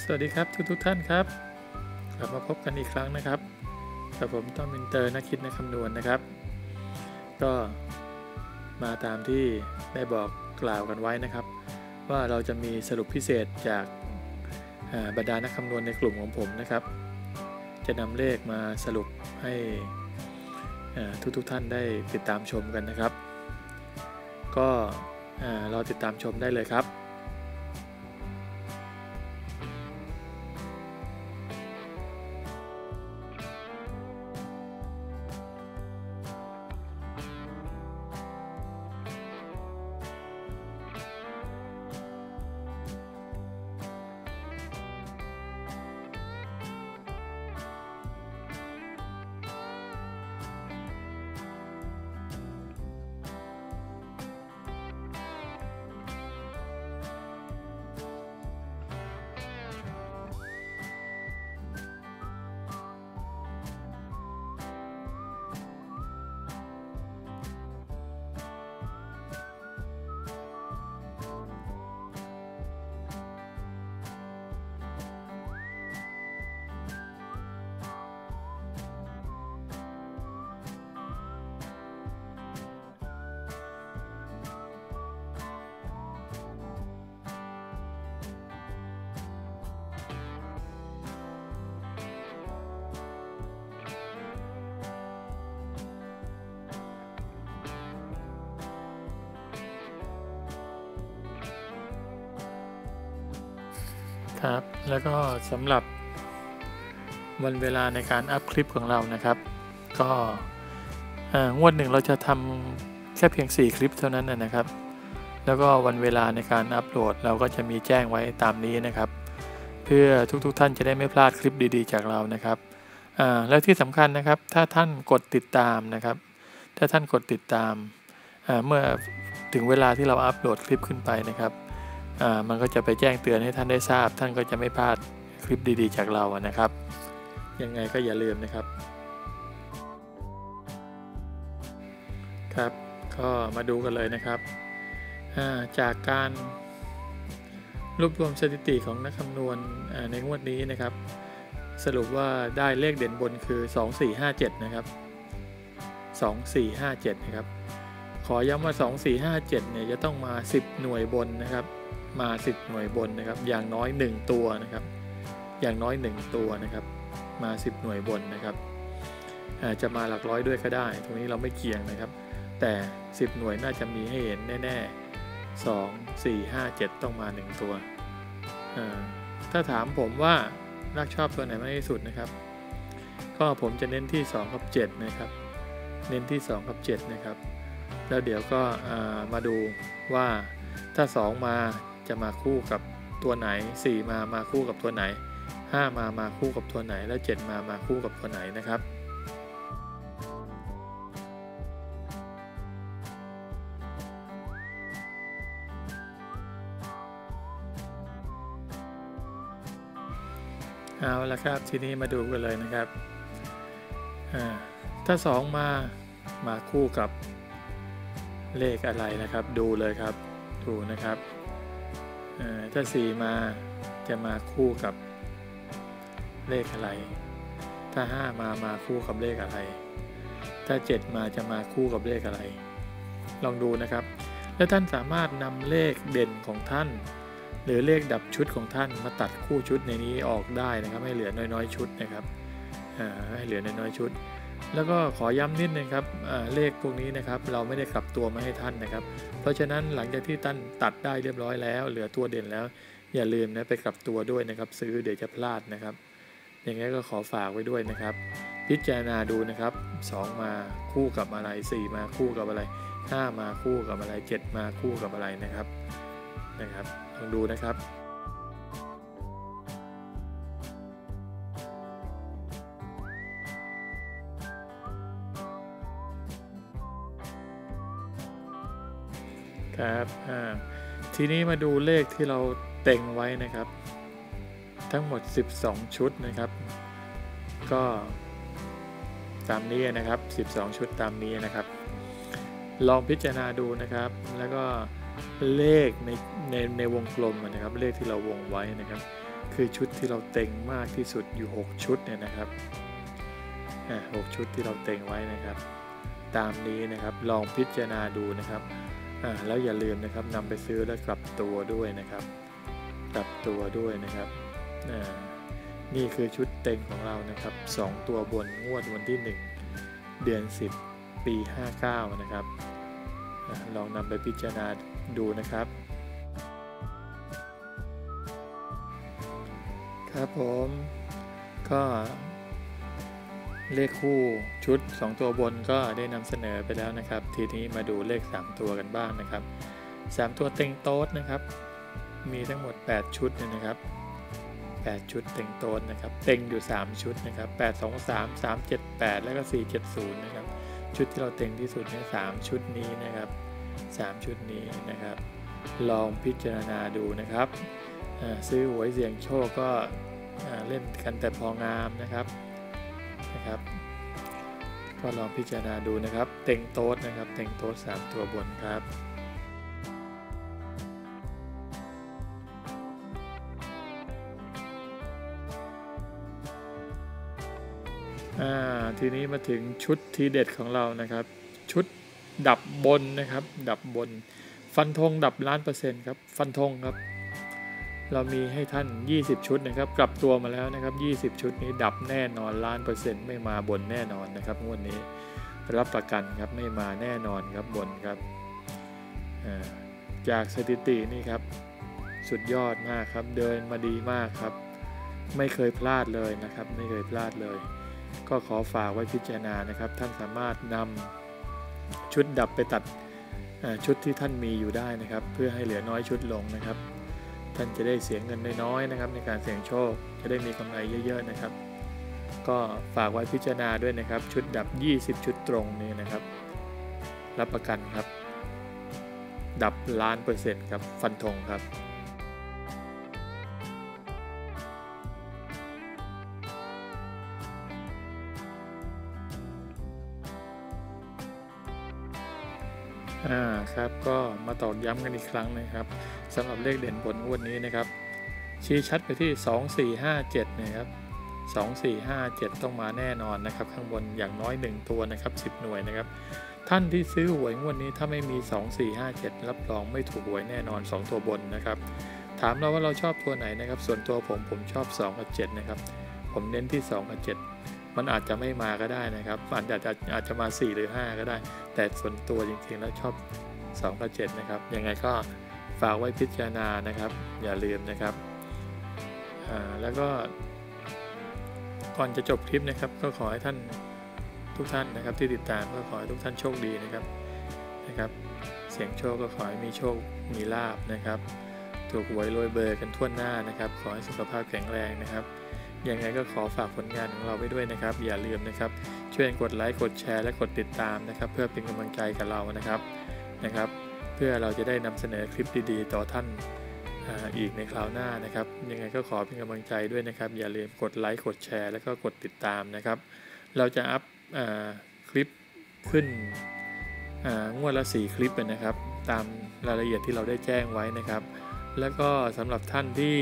สวัสดีครับทุกทุกท่านครับ กลับมาพบกันอีกครั้งนะครับกับผมต้อมอินเตอร์นักคิดนักคำนวณนะครับ ก็มาตามที่ได้บอกกล่าวกันไว้นะครับ ว่าเราจะมีสรุปพิเศษจากบรรดานักคำนวณในกลุ่มของผมนะครับ จะนำเลขมาสรุปให้ทุกทุกท่านได้ติดตามชมกันนะครับ ก็รอติดตามชมได้เลยครับ ครับ แล้วก็สำหรับวันเวลาในการอัพคลิปของเรานะครับ ก็งวดหนึ่งเราจะทำแค่เพียง 4 คลิปเท่านั้นนะครับ แล้วก็วันเวลาในการอัพโหลดเราก็จะมีแจ้งไว้ตามนี้นะครับ เพื่อทุกๆทท่านจะได้ไม่พลาดคลิปดีๆ จากเรานะครับแล้วที่สำคัญนะครับ ถ้าท่านกดติดตามนะครับ ถ้าท่านกดติดตามเมื่อถึงเวลาที่เราอัพโหลดคลิปขึ้นไปนะครับ มันก็จะไปแจ้งเตือนให้ท่านได้ทราบ ท่านก็จะไม่พลาดคลิปดีๆ จากเรานะครับ ยังไงก็อย่าลืมนะครับ ครับก็มาดูกันเลยนะครับ จากการรวบรวมสถิติของนักคำนวณในงวดนี้นะครับ สรุปว่าได้เลขเด่นบนคือ 2457 นะครับ 2457 นะครับ ขอย้ำว่า 2457 เนี่ยจะต้องมา 10 หน่วยบนนะครับ มา 10 หน่วยบนนะครับ อย่างน้อย 1 ตัวนะครับ อย่างน้อย 1 ตัวนะครับ มา 10 หน่วยบนนะครับอาจจะมาหลักร้อยด้วยก็ได้ ตรงนี้เราไม่เกี่ยงนะครับ แต่ 10 หน่วยน่าจะมีให้เห็นแน่ๆ 2 4 5 7 ต้องมา 1 ตัว ถ้าถามผมว่ารักชอบตัวไหนมากที่สุดนะครับ ก็ผมจะเน้นที่ 2 กับ 7 นะครับ เน้นที่ 2 กับ 7 นะครับ แล้วเดี๋ยวก็มาดูว่าถ้า 2 มา จะมาคู่กับตัวไหน 4 มามาคู่กับตัวไหน 5 มามาคู่กับตัวไหน แล้ว7มามาคู่กับตัวไหนนะครับเอาละครับทีนี้มาดูกันเลยนะครับ ถ้า 2 มามาคู่กับเลขอะไรนะครับ ดูเลยครับ ดูนะครับ ถ้า 4 มาจะมาคู่กับเลขอะไร ถ้า 5 มามาคู่กับเลขอะไร ถ้า 7 มาจะมาคู่กับเลขอะไร ลองดูนะครับ แล้วท่านสามารถนำเลขเด่นของท่าน หรือเลขดับชุดของท่านมาตัดคู่ชุดในนี้ออกได้นะครับ ให้เหลือน้อยๆชุดนะครับให้เหลือน้อยๆชุด แล้วก็ขอย้ำนิดนึงครับเลขพวกนี้นะครับเราไม่ได้กลับตัวมาให้ท่านนะครับ เพราะฉะนั้นหลังจากที่ท่านตัดได้เรียบร้อยแล้ว เหลือตัวเด่นแล้ว อย่าลืมนะไปกลับตัวด้วยนะครับ ซื้อเดี๋ยวจะพลาดนะครับอย่างนี้ก็ขอฝากไว้ด้วยนะครับ พิจารณาดูนะครับ 2 มาคู่กับอะไร 4 มาคู่กับอะไร 5 มาคู่กับอะไร 7 มาคู่กับอะไรนะครับนะครับลองดูนะครับ ครับทีนี้มาดูเลขที่เราเต็งไว้นะครับ ทั้งหมด 12 ชุดนะครับ ก็ตามนี้นะครับ 12 ชุดตามนี้นะครับ ลองพิจารณาดูนะครับ แล้วก็เลขในในในวงกลมนะครับ เลขที่เราวงไว้นะครับ คือชุดที่เราเต็งมากที่สุดอยู่ 6 ชุดเนี่ยนะครับหกชุดที่เราเต็งไว้นะครับ ตามนี้นะครับลองพิจารณาดูนะครับ แล้วอย่าลืมนะครับนำไปซื้อแล้วกลับตัวด้วยนะครับ กลับตัวด้วยนะครับนี่คือชุดเต็งของเรานะครับ 2 ตัวบนงวดวันที่ 1 เดือน 10 ปี 59 นะครับลองนำไปพิจารณาดูนะครับ ครับผมก็ เลขคู่ชุด 2 ตัวบนก็ได้นำเสนอไปแล้วนะครับ ทีนี้มาดูเลข 3 ตัวกันบ้างนะครับ 3 ตัวเต็งโต๊ดนะครับ มีทั้งหมด 8 ชุดนะครับ 8 ชุดเต็งโต๊ดนะครับ เต็งอยู่ 3 ชุดนะครับ 8 2 3 3 7 8 แล้วก็ 4 7 0 นะครับ ชุดที่เราเต็งที่สุดใน3ชุดนี้นะครับ 3 ชุดนี้นะครับ ลองพิจารณาดูนะครับ ซื้อหวยเสี่ยงโชคก็เล่นกันแต่พองามนะครับ ก็ลองพิจารณาดูนะครับ เต็งโต๊ดนะครับ เต็งโต๊ด3ตัวบนครับทีนี้มาถึงชุดทีเด็ดของเรานะครับ ชุดดับบนนะครับ ดับบน ฟันธงดับล้านเปอร์เซ็นต์ครับ ฟันธงครับ เรามีให้ท่าน 20 ชุดนะครับ กลับตัวมาแล้วนะครับ 20 ชุดนี้ดับแน่นอนล้านเปอร์เซ็นต์ไม่มาบนแน่นอนนะครับงวดนี้รับประกันครับไม่มาแน่นอนครับบนครับจากสถิตินี่ครับสุดยอดมากครับ เดินมาดีมากครับ ไม่เคยพลาดเลยนะครับ ไม่เคยพลาดเลย ก็ขอฝากไว้พิจารณานะครับ ท่านสามารถนำชุดดับไปตัดชุดที่ท่านมีอยู่ได้นะครับ เพื่อให้เหลือน้อยชุดลงนะครับ ท่านจะได้เสียเงินน้อยๆนะครับ ในการเสี่ยงโชคจะได้มีกำไรเยอะ ๆนะครับ ก็ฝากไว้พิจารณาด้วยนะครับ ชุดดับ 20 ชุดตรงนี้นะครับ รับประกันครับ ดับล้านเปอร์เซ็นต์ครับฟันธงครับ อ่าครับก็มาตอกย้ำกันอีกครั้งนะครับสำหรับเลขเด่นบนงวดนี้นะครับ ชี้ชัดไปที่ 2457นะครับ2457 ต้องมาแน่นอนนะครับ ข้างบนอย่างน้อย 1 ตัวนะครับ 10 หน่วยนะครับ ท่านที่ซื้อหวยงวดนี้ถ้าไม่มี 2457 รับรองไม่ถูกหวยแน่นอน 2 ตัวบนนะครับ ถามเราว่าเราชอบตัวไหนนะครับ ส่วนตัวผมผมชอบ 2 กับ 7 นะครับ ผมเน้นที่ 2 กับ 7 มันอาจจะไม่มาก็ได้นะครับอาจจะอาจจะมา 4 หรือ 5 ก็ได้ แต่ส่วนตัวจริงๆแล้วชอบ2กับ7นะครับ ยังไงก็ฝากไว้พิจารณานะครับ อย่าลืมนะครับแล้วก็ก่อนจะจบคลิปนะครับ ก็ขอให้ท่านทุกท่านนะครับ ที่ติดตามก็ขอให้ทุกท่านโชคดีนะครับนะครับ เสียงโชคก็ขอให้มีโชคมีลาบนะครับ ถูกหวยรวยเบอร์กันทั่วหน้านะครับ ขอให้สุขภาพแข็งแรงนะครับ ยังไงก็ขอฝากผลงานของเราไว้ด้วยนะครับ อย่าลืมนะครับ ช่วยกดไลค์กดแชร์และกดติดตามนะครับ เพื่อเป็นกำลังใจกับเรานะครับนะครับ เพื่อเราจะได้นำเสนอคลิปดีๆ ต่อท่านอีกในคราวหน้านะครับ ยังไงก็ขอเป็นกำลังใจด้วยนะครับ อย่าลืมกดไลค์กดแชร์ แล้วก็กดติดตามนะครับ เราจะอัพคลิปขึ้นงวดละ4คลิปนะครับ ตามรายละเอียดที่เราได้แจ้งไว้นะครับ แล้วก็สำหรับท่านที่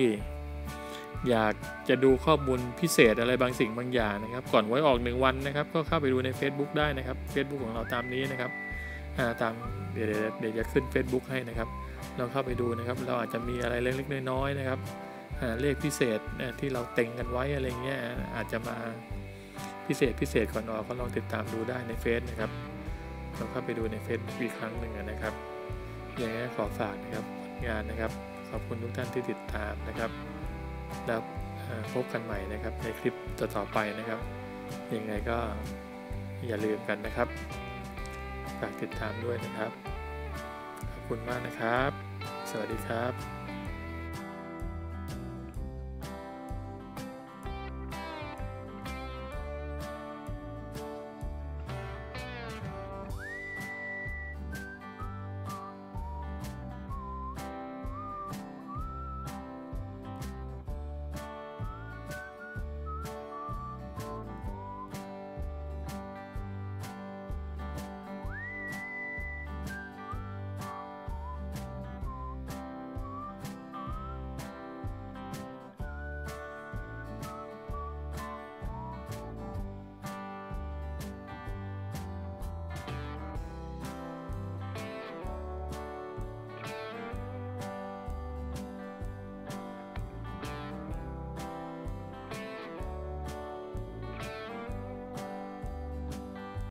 อยากจะดูข้อมูลพิเศษอะไรบางสิ่งบางอย่างนะครับ ก่อนไว้ออก 1 วันนะครับ ก็เข้าไปดูใน Facebook ได้นะครับ Facebook ของเราตามนี้นะครับตามเดี๋ยวเดี๋ยวจะขึ้น Facebook ให้นะครับ เราเข้าไปดูนะครับ เราอาจจะมีอะไรเล็กๆน้อยๆนะครับเลขพิเศษที่เราเต็งกันไว้อะไรเงี้ยอาจจะมาพิเศษพิเศษก่อนออกก็ลองติดตามดูได้ในเฟซนะครับเราเข้าไปดูในเฟซอีกครั้งหนึ่งนะครับอย่างนี้ขอฝากนะครับงานนะครับ ขอบคุณทุกท่านที่ติดตามนะครับ แล้วพบกันใหม่นะครับในคลิปต่อๆไปนะครับ ยังไงก็อย่าลืมกันนะครับ ฝากติดตามด้วยนะครับ ขอบคุณมากนะครับ สวัสดีครับ